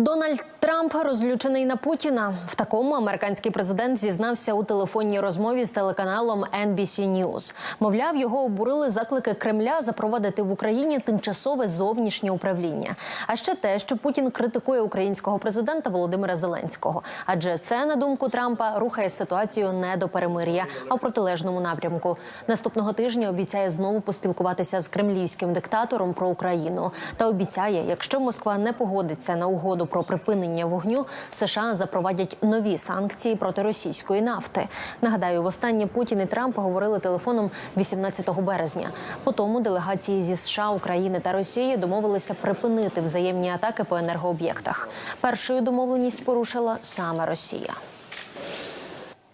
Дональд Трамп розлючений на Путіна. В такому американський президент зізнався у телефонній розмові з телеканалом NBC News. Мовляв, його обурили заклики Кремля запровадити в Україні тимчасове зовнішнє управління. А ще те, що Путін критикує українського президента Володимира Зеленського. Адже це, на думку Трампа, рухає ситуацію не до перемир'я, а в протилежному напрямку. Наступного тижня обіцяє знову поспілкуватися з кремлівським диктатором про Україну та обіцяє, якщо Москва не погодиться на угоду про припинення вогню, США запровадять нові санкції проти російської нафти. Нагадаю, востаннє Путін і Трамп говорили телефоном 18 березня. По тому делегації зі США, України та Росії домовилися припинити взаємні атаки по енергооб'єктах. Першою домовленість порушила саме Росія.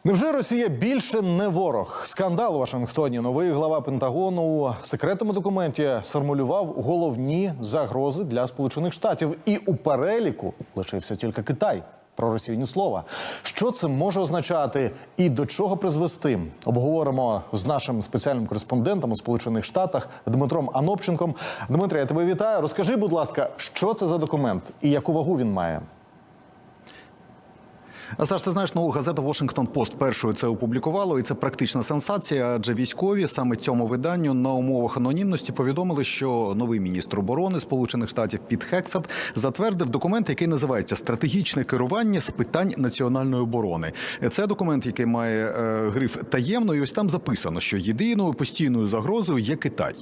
Невже Росія більше не ворог? Скандал у Вашингтоні. Новий глава Пентагону у секретному документі сформулював головні загрози для Сполучених Штатів, і у переліку лишився тільки Китай. Про Росію ні слова. Що це може означати і до чого призвести? Обговоримо з нашим спеціальним кореспондентом у Сполучених Штатах Дмитром Анопченком. Дмитре, я тебе вітаю. Розкажи, будь ласка, що це за документ і яку вагу він має? Саш, ти знаєш, нову газету Washington Post першою це опублікувало, і це практична сенсація. Адже військові саме цьому виданню на умовах анонімності повідомили, що новий міністр оборони Сполучених Штатів Піт Хексет затвердив документ, який називається Стратегічне керування з питань національної оборони. Це документ, який має е, гриф таємно, і ось там записано, що єдиною постійною загрозою є Китай.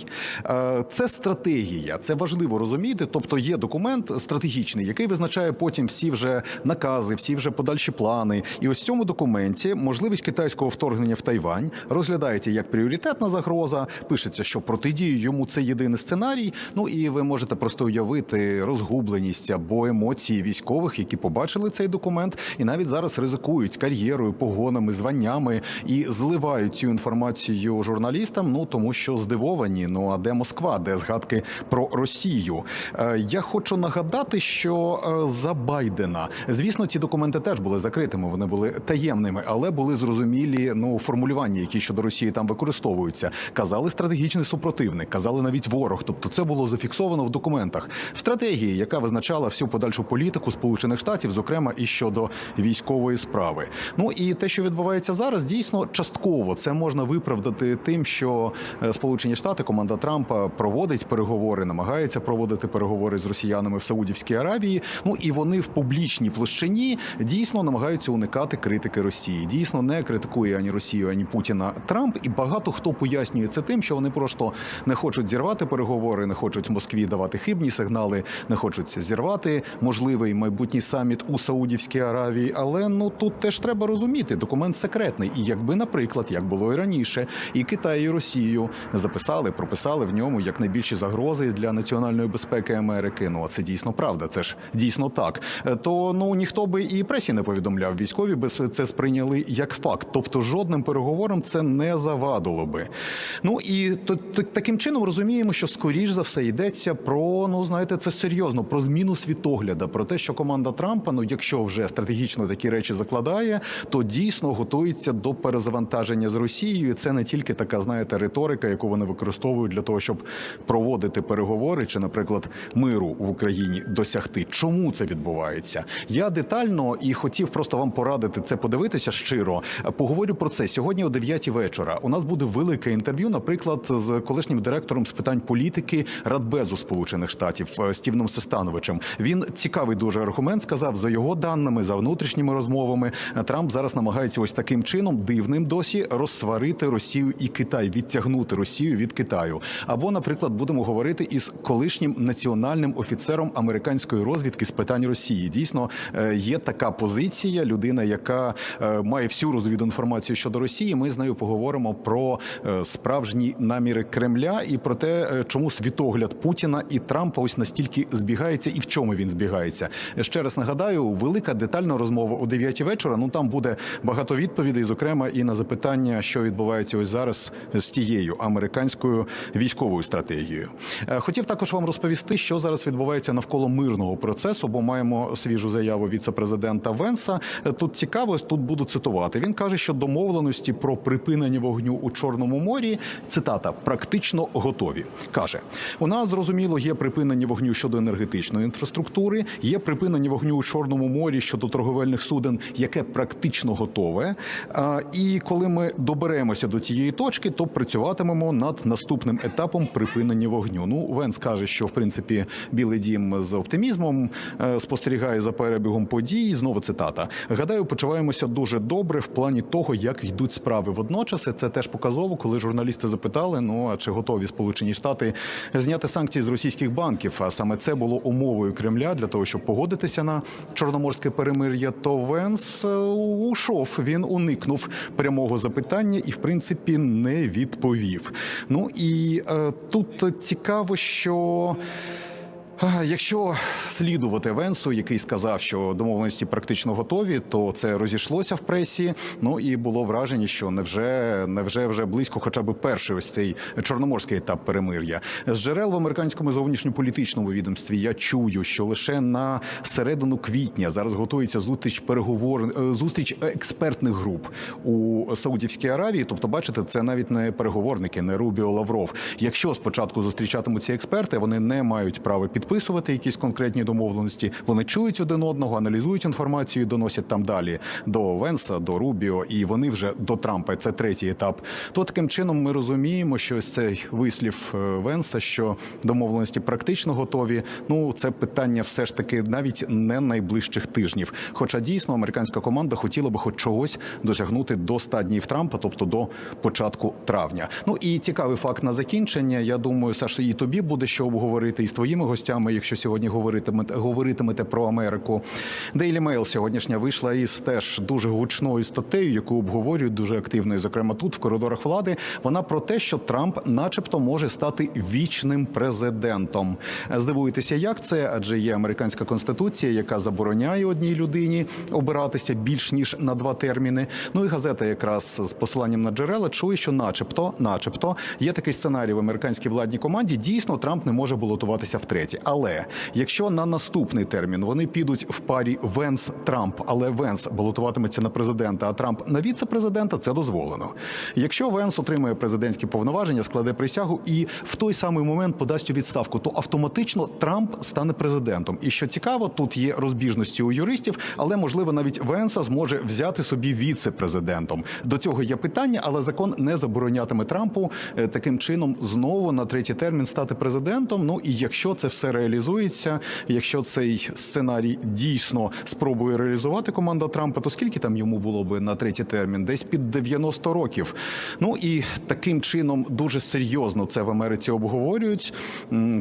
Е, це стратегія, це важливо розуміти. Тобто є документ стратегічний, який визначає потім всі вже накази, всі вже подальші плани. І ось в цьому документі можливість китайського вторгнення в Тайвань розглядається як пріоритетна загроза. Пишеться, що протидію йому це єдиний сценарій. Ну і ви можете просто уявити розгубленість або емоції військових, які побачили цей документ, і навіть зараз ризикують кар'єрою, погонами, званнями і зливають цю інформацію журналістам. Ну тому що здивовані. Ну а де Москва, де згадки про Росію? Е, Я хочу нагадати, що е, за Байдена, звісно, ці документи теж були закритими, вони були таємними, але були зрозумілі ну формулювання, які щодо Росії там використовуються. Казали стратегічний супротивник, казали навіть ворог. Тобто, це було зафіксовано в документах в стратегії, яка визначала всю подальшу політику Сполучених Штатів, зокрема і щодо військової справи. Ну і те, що відбувається зараз, дійсно частково це можна виправдати тим, що е, Сполучені Штати, команда Трампа проводить переговори, намагається проводити переговори з росіянами в Саудівській Аравії. Ну і вони в публічній площині дійсно намагаються уникати критики Росії. Дійсно не критикує ані Росію, ані Путіна Трамп. І багато хто пояснює це тим, що вони просто не хочуть зірвати переговори, не хочуть Москві давати хибні сигнали, не хочуть зірвати можливий майбутній саміт у Саудівській Аравії. Але ну тут теж треба розуміти, документ секретний. І якби, наприклад, як було і раніше, і Китай, і Росію записали, прописали в ньому як найбільші загрози для національної безпеки Америки. Ну а це дійсно правда. Це ж дійсно так. Е, То ну ніхто би і пресі не повідомляв. Військові би це сприйняли як факт. Тобто жодним переговорам це не завадило би. Ну і то, таким чином розуміємо, що скоріш за все йдеться про ну знаєте, це серйозно про зміну світогляда, про те, що команда Трампа, ну якщо вже стратегічно такі речі закладає, то дійсно готується до перезавантаження з Росією. Це не тільки така, знаєте, риторика, яку вони використовують для того, щоб проводити переговори, чи, наприклад, миру в Україні досягти. Чому це відбувається? Я детально і хотів просто вам порадити це подивитися щиро. Поговорю про це сьогодні о 9 вечора. У нас буде велике інтерв'ю, наприклад, з колишнім директором з питань політики Радбезу Сполучених Штатів е, Стівеном Сестановичем. Він цікавий дуже аргумент сказав за його даними, за внутрішніми розмовами. Трамп зараз намагається ось таким чином дивним досі розсварити Росію і Китай, відтягнути Росію від Китаю. Або, наприклад, будемо говорити із колишнім національним офіцером американської розвідки з питань Росії. Дійсно е, є така позиція. Людина, яка е, має всю розвідінформацію щодо Росії. Ми з нею поговоримо про е, справжні наміри Кремля і про те, е, чому світогляд Путіна і Трампа ось настільки збігається, і в чому він збігається. Ще раз нагадаю, велика детальна розмова о 9 вечора. Ну там буде багато відповідей, зокрема і на запитання, що відбувається ось зараз з тією американською військовою стратегією. Хотів також вам розповісти, що зараз відбувається навколо мирного процесу, бо маємо свіжу заяву віце-президента Венса. Венса. Е, Тут цікаво, тут буду цитувати. Він каже, що домовленості про припинення вогню у Чорному морі цитата практично готові. каже: у нас зрозуміло є припинення вогню щодо енергетичної інфраструктури, є припинення вогню у Чорному морі щодо торговельних суден, яке практично готове. І коли ми доберемося до цієї точки, то працюватимемо над наступним етапом припинення вогню. Ну, Венс каже, що в принципі Білий Дім з оптимізмом е, спостерігає за перебігом подій. Знову цитата: гадаю, почуваємося дуже добре в плані того, як йдуть справи. Водночас це теж показово, коли журналісти запитали: ну а чи готові Сполучені Штати зняти санкції з російських банків? А саме це було умовою Кремля для того, щоб погодитися на чорноморське перемир'я. То Венс е, ушов. Він уникнув прямого запитання і, в принципі, не відповів. Ну і е, тут цікаво, що. Якщо слідувати Венсу, який сказав, що домовленості практично готові, то це розійшлося в пресі. Ну і було враження, що невже невже вже близько, хоча б перший ось цей чорноморський етап перемир'я. З джерел в американському зовнішньополітичному відомстві я чую, що лише на середину квітня зараз готується зустріч переговор е, зустріч експертних груп у Саудівській Аравії. Тобто, бачите, це навіть не переговорники, не Рубіо Лавров. Якщо спочатку зустрічатимуться експерти, вони не мають права підписувати якісь конкретні домовленості. Вони чують один одного, аналізують інформацію, доносять там далі до Венса, до Рубіо, і вони вже до Трампа. Це третій етап. То таким чином ми розуміємо, що ось цей вислів е, Венса, що домовленості практично готові. Ну це питання все ж таки навіть не найближчих тижнів. Хоча дійсно американська команда хотіла би хоч чогось досягнути до стадії в Трампа, тобто до початку травня. Ну і цікавий факт на закінчення. Я думаю, Саша, і тобі буде що обговорити і з твоїми гостями, якщо сьогодні говоритимете, говоритимете про Америку. Daily Mail сьогоднішня вийшла із теж дуже гучною статтею, яку обговорюють дуже активно, і зокрема тут в коридорах влади. Вона про те, що Трамп, начебто, може стати вічним президентом. Здивуєтеся, як це? Адже є американська конституція, яка забороняє одній людині обиратися більш ніж на два терміни. Ну і газета, якраз з посиланням на джерела, чує, що, начебто, начебто, є такий сценарій в американській владній команді. Дійсно, Трамп не може балотуватися втретє. Але якщо на наступний термін вони підуть в парі Венс Трамп, але Венс балотуватиметься на президента, а Трамп на віце-президента, це дозволено. Якщо Венс отримає президентські повноваження, складе присягу і в той самий момент подасть у відставку, то автоматично Трамп стане президентом. І що цікаво, тут є розбіжності у юристів, але можливо навіть Венса зможе взяти собі віце-президентом. До цього є питання, але закон не заборонятиме Трампу е, таким чином знову на третій термін стати президентом. Ну і якщо це все реалізується, якщо цей сценарій дійсно спробує реалізувати команда Трампа, то скільки там йому було би на третій термін? Десь під 90 років. Ну і таким чином дуже серйозно це в Америці обговорюють.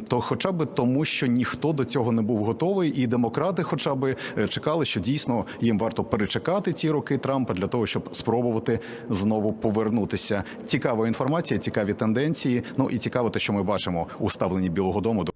То, хоча б тому, що ніхто до цього не був готовий, і демократи, хоча б е, чекали, що дійсно їм варто перечекати ті роки Трампа для того, щоб спробувати знову повернутися. Цікава інформація, цікаві тенденції. Ну і цікаво те, що ми бачимо у ставленні Білого Дому до